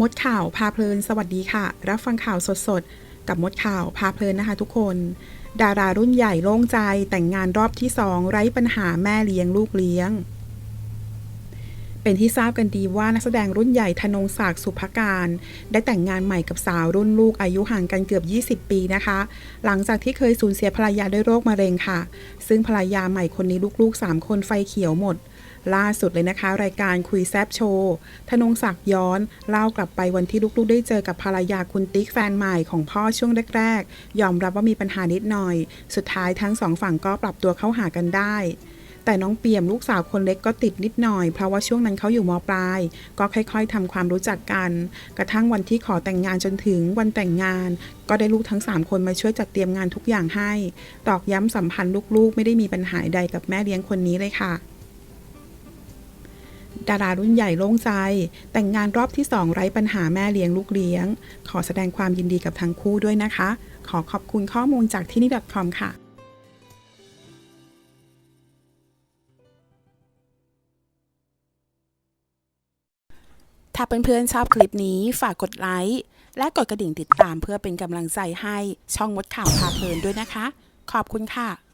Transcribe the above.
มดข่าวพาเพลินสวัสดีค่ะ รับฟังข่าวสดๆ กับมดข่าวพาเพลินนะคะทุกคน ดารารุ่นใหญ่โล่งใจแต่งงานรอบที่สองไร้ปัญหาแม่เลี้ยงลูกเลี้ยง เป็นที่ทราบกันดีว่านักแสดงรุ่นใหญ่ธนงศักดิ์สุภการ ได้แต่งงานใหม่กับสาวรุ่นลูกอายุห่างกันเกือบ 20 ปีนะคะ หลังจากที่เคยสูญเสียภรรยาด้วยโรคมะเร็งค่ะ ซึ่งภรรยาใหม่คนนี้ลูกๆ 3 คนไฟเขียวหมด ล่าสุดเลยนะคะ รายการคุยแซบโชว์ธนงศักดิ์ย้อนเล่ากลับไปวันที่ลูกๆ ได้เจอกับภรรยาคุณติ๊กแฟนใหม่ของพ่อช่วงแรกๆ ยอมรับว่ามีปัญหานิดหน่อย สุดท้ายทั้งสองฝั่งก็ปรับตัวเข้าหากันได้แต่น้องเปียมลูกสาวคนเล็กก็ติดนิดหน่อยเพราะว่าช่วงนั้นเขาอยู่มปลาย ก็ค่อยๆทำความรู้จักกัน กระทั่งวันที่ขอแต่งงานจนถึงวันแต่งงาน ก็ได้ลูกทั้ง 3 คนมาช่วยจัดเตรียมงานทุกอย่างให้ ตอกย้ำสัมพันธ์ลูกๆ ไม่ได้มีปัญหาใดกับแม่เลี้ยงคนนี้เลยค่ะ ดารารุ่นใหญ่โล่งใจ แต่งงานรอบที่2ไร้ปัญหาแม่เลี้ยงลูกเลี้ยง ขอแสดงความยินดีกับทั้งคู่ด้วยนะคะ ขอขอบคุณข้อมูลจากที่นี่ .com ค่ะถ้าเพื่อนๆชอบคลิปนี้ฝากกดไลค์และกดกระดิ่งติดตามเพื่อเป็นกำลังใจให้ช่องมดข่าวพาเพลินด้วยนะคะ ขอบคุณค่ะ